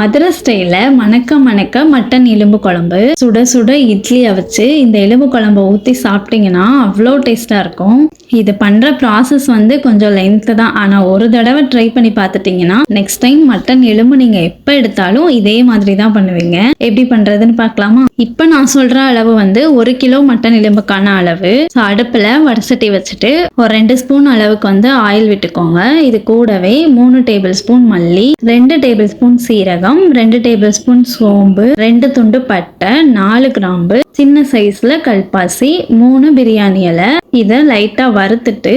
மதுரை ஸ்டைலில் மணக்க மணக்க மட்டன் எலும்பு குழம்பு சுட சுட இட்லியை வச்சு இந்த எலும்பு குழம்பை ஊற்றி சாப்பிட்டீங்கன்னா அவ்வளோ டேஸ்ட்டாக இருக்கும். இது பண்ணுற ப்ராசஸ் வந்து கொஞ்சம் லென்த்து தான். ஆனால் ஒரு தடவை ட்ரை பண்ணி பார்த்துட்டிங்கன்னா நெக்ஸ்ட் டைம் மட்டன் எலும்பு நீங்கள் எப்போ எடுத்தாலும் இதே மாதிரி தான் பண்ணுவீங்க. எப்படி பண்ணுறதுன்னு பார்க்கலாமா? இப்போ நான் சொல்கிற அளவு வந்து ஒரு கிலோ மட்டன் எலும்புக்கான அளவு. ஸோ அடுப்பில் வடசட்டி வச்சுட்டு ஒரு ரெண்டு ஸ்பூன் அளவுக்கு வந்து ஆயில் விட்டுக்கோங்க. இது கூடவே மூணு டேபிள் ஸ்பூன் மல்லி ரெண்டு டேபிள் ஸ்பூன் சீரகம் ரெண்டு டேபிள் ஸ்பூன் சோம்பு ரெண்டு துண்டு பட்டை நாலு கிராம்பு சின்ன சைஸில் கல்பாசி மூணு பிரியாணி இலை. இதை லைட்டாக வறுத்துட்டு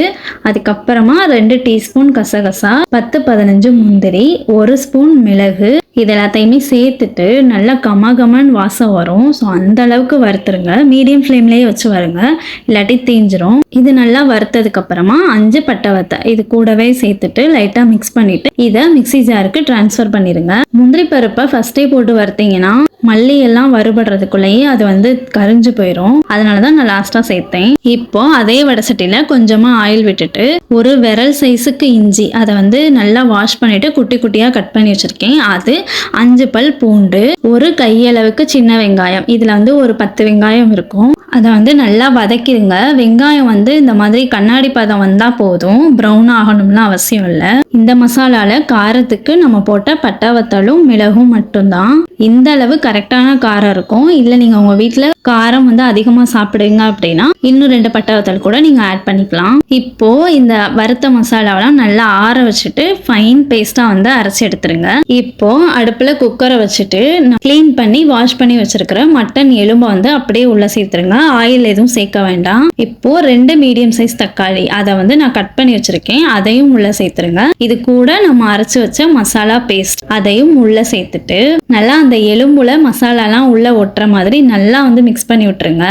அதுக்கப்புறமா ரெண்டு டீஸ்பூன் கசகசா பத்து பதினஞ்சு முந்திரி ஒரு ஸ்பூன் மிளகு. இது எல்லாத்தையுமே சேர்த்துட்டு நல்லா கமகமன் வாசம் வரும். ஸோ அந்த அளவுக்கு வறுத்துருங்க. மீடியம் ஃப்ளேம்லேயே வச்சு வருங்க. இல்லாட்டி தீஞ்சிரும். இது நல்லா வறுத்ததுக்கு அப்புறமா அஞ்சு பட்டை வத்தை இது கூடவே சேர்த்துட்டு லைட்டாக மிக்ஸ் பண்ணிட்டு இதை மிக்ஸி ஜாருக்கு ட்ரான்ஸ்ஃபர் பண்ணிடுங்க முந்திரி பருப்பை ஃபஸ்ட்டே போட்டு வறுத்தீங்கன்னா மல்லி எல்லாம் வறுபடுறதுக்குள்ளேயே அது வந்து கரிஞ்சு போயிடும் அதனால தான் நான் லாஸ்ட்டாக சேர்த்தேன். இப்போ அதே வடசட்டியில் கொஞ்சமாக ஆயில் விட்டுட்டு ஒரு விரல் சைஸுக்கு இஞ்சி அதை வந்து நல்லா வாஷ் பண்ணிவிட்டு குட்டி குட்டியாக கட் பண்ணி வச்சுருக்கேன். அது அஞ்சு பல் பூண்டு ஒரு கையளவுக்கு சின்ன வெங்காயம். இதில் வந்து ஒரு பத்து வெங்காயம் இருக்கும். அதை வந்து நல்லா வதக்கிடுங்க. வெங்காயம் வந்து இந்த மாதிரி கண்ணாடி பதம் வந்தால் போதும். ப்ரௌன் ஆகணும்னு அவசியம் இல்லை. இந்த மசாலாவில் காரத்துக்கு நம்ம போட்ட பட்டாவத்தாலும் மிளகும் மட்டும்தான். இந்த அளவு கரெக்டான காரம் இருக்கும். இல்லை நீங்கள் உங்கள் வீட்டில் காரம் வந்து அதிகமாக சாப்பிடுங்க அப்படின்னா இன்னும் ரெண்டு பட்டாவத்தல் கூட நீங்கள் ஆட் பண்ணிக்கலாம். இப்போ இந்த வறுத்த மசாலாவெல்லாம் நல்லா ஆற வச்சுட்டு ஃபைன் பேஸ்ட்டாக வந்து அரைச்சி எடுத்துருங்க. இப்போ அடுப்பில் குக்கரை வச்சுட்டு க்ளீன் பண்ணி வாஷ் பண்ணி வச்சிருக்கிற மட்டன் எலும்பை வந்து அப்படியே உள்ள சேர்த்துருங்க. ஆயில் எதுவும் சேர்க்க வேண்டாம். இப்போ ரெண்டு மீடியம் சைஸ் தக்காளி அதை வந்து நான் கட் பண்ணி வச்சிருக்கேன். அதையும் உள்ள சேர்த்துருங்க. இது கூட நம்ம அரைச்சி வச்ச மசாலா பேஸ்ட் அதையும் உள்ள சேர்த்துட்டு நல்லா அந்த எலும்புல மசாலாலாம் உள்ள ஒட்டுற மாதிரி நல்லா வந்து மிக்ஸ் பண்ணி விட்டுருங்க.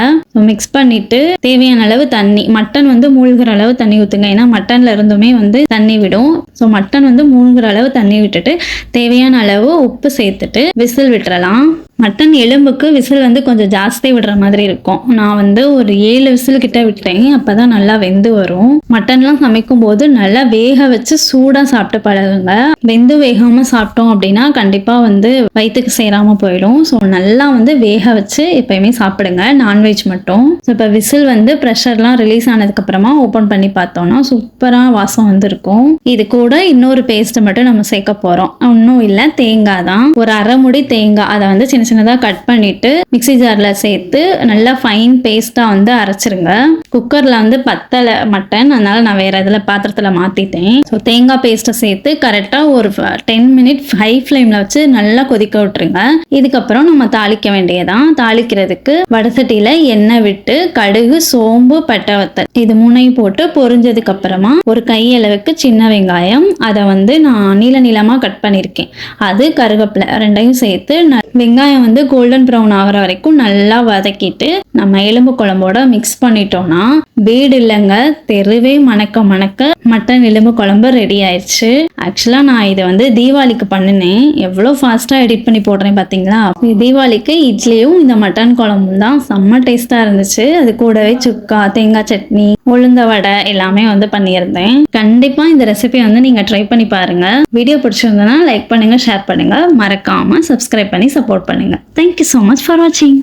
மிக்ஸ் பண்ணிட்டு தேவையான அளவு தண்ணி மட்டன் வந்து மூழ்கிற அளவு தண்ணி ஊற்றுங்க ஏன்னா மட்டன்ல இருந்துமே வந்து தண்ணி விடும். ஸோ மட்டன் வந்து மூணுங்கிற அளவு தண்ணி விட்டுட்டு தேவையான அளவு உப்பு சேர்த்துட்டு விசில் விட்டுறலாம். மட்டன் எலும்புக்கு விசில் வந்து கொஞ்சம் ஜாஸ்தி விடுற மாதிரி இருக்கும். நான் வந்து ஒரு ஏழு விசில் கிட்ட விட்டேன். அப்பதான் நல்லா வெந்து வரும். மட்டன்லாம் சமைக்கும் போது நல்லா வேக வச்சு சூடாக சாப்பிட்டு பழகுங்க. வெந்து வேகாம சாப்பிட்டோம் அப்படின்னா கண்டிப்பா வந்து வயிற்றுக்கு சேராம போயிடும். ஸோ நல்லா வந்து வேக வச்சு எப்பயுமே சாப்பிடுங்க. நான்வெஜ் மட்டும். ஸோ இப்போ விசில் வந்து ப்ரெஷர்லாம் ரிலீஸ் ஆனதுக்கு அப்புறமா ஓப்பன் பண்ணி பார்த்தோம்னா சூப்பராக வாசம் வந்து இருக்கும் இது கூட இன்னொரு பேஸ்ட்டு மட்டும் நம்ம சேர்க்க போறோம். ஒன்றும் இல்லை தேங்காய் தான். ஒரு அரை முடி தேங்காய் அதை வந்து சின்ன சின்னதாக கட் பண்ணிட்டு மிக்சி ஜாரில் சேர்த்து நல்லா ஃபைன் பேஸ்ட்டாக வந்து அரைச்சிருங்க. குக்கரில் வந்து பத்தலை மட்டன் அதனால நான் வேற இதில் பாத்திரத்தில் மாற்றிட்டேன் ஸோ தேங்காய் பேஸ்ட்டை சேர்த்து கரெக்டாக ஒரு டென் மினிட் ஹை ஃப்ளேமில் வச்சு நல்லா கொதிக்க விட்டுருங்க. இதுக்கப்புறம் நம்ம தாளிக்க வேண்டியதான் தாளிக்கிறதுக்கு வடசட்டியில் எண்ணெய் விட்டு கடுகு சோம்பு பட்டை வத்தல் இது மூணையும் போட்டு பொரிஞ்சதுக்கு அப்புறமா ஒரு கையளவுக்கு சின்ன வெங்காயம் அதை வந்து நான் நீல நீளமாக கட் பண்ணியிருக்கேன் அது கருவேப்பிலை ரெண்டையும் சேர்த்து நான் வெங்காயம் வந்து கோல்டன் ப்ரௌன் ஆகிற வரைக்கும் நல்லா வதக்கிட்டு நம்ம எலும்பு குழம்போட மிக்ஸ் பண்ணிட்டோம்னா வீடு இல்லைங்க தெருவே மணக்க மணக்க மட்டன் எலும்பு குழம்பு ரெடி ஆயிடுச்சு ஆக்சுவலாக நான் இதை வந்து தீபாவளிக்கு பண்ணினேன். எவ்வளோ ஃபாஸ்ட்டாக எடிட் பண்ணி போடுறேன் பார்த்தீங்களா தீபாவளிக்கு இட்லியும் இந்த மட்டன் குழம்பும் தான் செம்ம டேஸ்ட்டாக இருந்துச்சு. அது கூடவே சுக்கா தேங்காய் சட்னி உளுந்த வடை எல்லாமே வந்து பண்ணியிருந்தேன். கண்டிப்பாக இந்த ரெசிபி வந்து நீங்கள் ட்ரை பண்ணி பாருங்கள் வீடியோ பிடிச்சிருந்ததுன்னா லைக் பண்ணுங்கள் ஷேர் பண்ணுங்கள் மறக்காமல் சப்ஸ்கிரைப் பண்ணி சப்போர்ட் பண்ணுங்கள் தேங்க்யூ ஸோ மச் ஃபார் வாட்சிங்